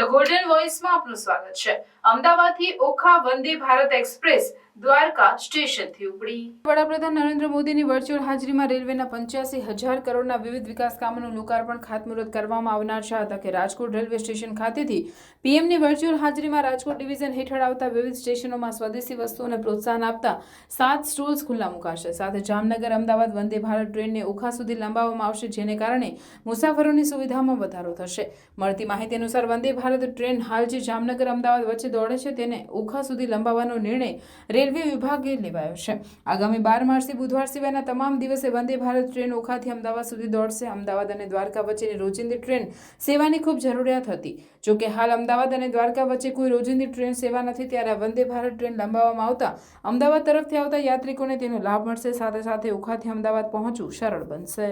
The golden વોઇસમાં આપનું સ્વાગત છે. અમદાવાદથી ઓખા વંદે ભારત એક્સપ્રેસ દ્વારકા સ્ટેશનથી ઉપડી. વડાપ્રધાન નરેન્દ્ર મોદીની વર્ચ્યુઅલ હાજરીમાં રેલવેના પંચ્યાસી હજાર કરોડના વિવિધ વિકાસ કામોનું લોકાર્પણ ખાતમુહૂર્ત કરવામાં આવનાર છે. તકે રાજકોટ રેલવે સ્ટેશન ખાતેથી પીએમની વર્ચ્યુઅલ હાજરીમાં રાજકોટ ડિવિઝન હેઠળ આવતા વિવિધ સ્ટેશનોમાં સ્વદેશી વસ્તુઓને પ્રોત્સાહન આપતા સાત સ્ટોલ્સ ખુલ્લા મુકાશે. સાથે જામનગર, અમદાવાદ, વંદે ભારત ટ્રેનને ઓખા સુધી લંબાવવામાં આવશે, જેને કારણે મુસાફરોની સુવિધામાં વધારો થશે. મળતી માહિતી અનુસાર વંદે ભારત ટ્રેન હાલ જે જામનગર, અમદાવાદ વચ્ચે દોડે છે, તેને ઓખા સુધી લંબાવવાનો નિર્ણય રેલવે વિભાગે લેવાયો છે. આગામી બાર માર્ચથી બુધવાર સિવાયના તમામ દિવસે વંદે ભારત ટ્રેન ઓખાથી અમદાવાદ સુધી દોડશે. અમદાવાદ અને દ્વારકા વચ્ચેની રોજિંદી ટ્રેન સેવાની ખૂબ જરૂરિયાત હતી. જોકે હાલ અમદાવાદ અને દ્વારકા વચ્ચે કોઈ રોજિંદી ટ્રેન સેવા નથી, ત્યારે વંદે ભારત ટ્રેન લંબાવવામાં આવતા અમદાવાદ તરફથી આવતા યાત્રિકોને તેનો લાભ મળશે. સાથે સાથે ઓખાથી અમદાવાદ પહોંચવું સરળ બનશે.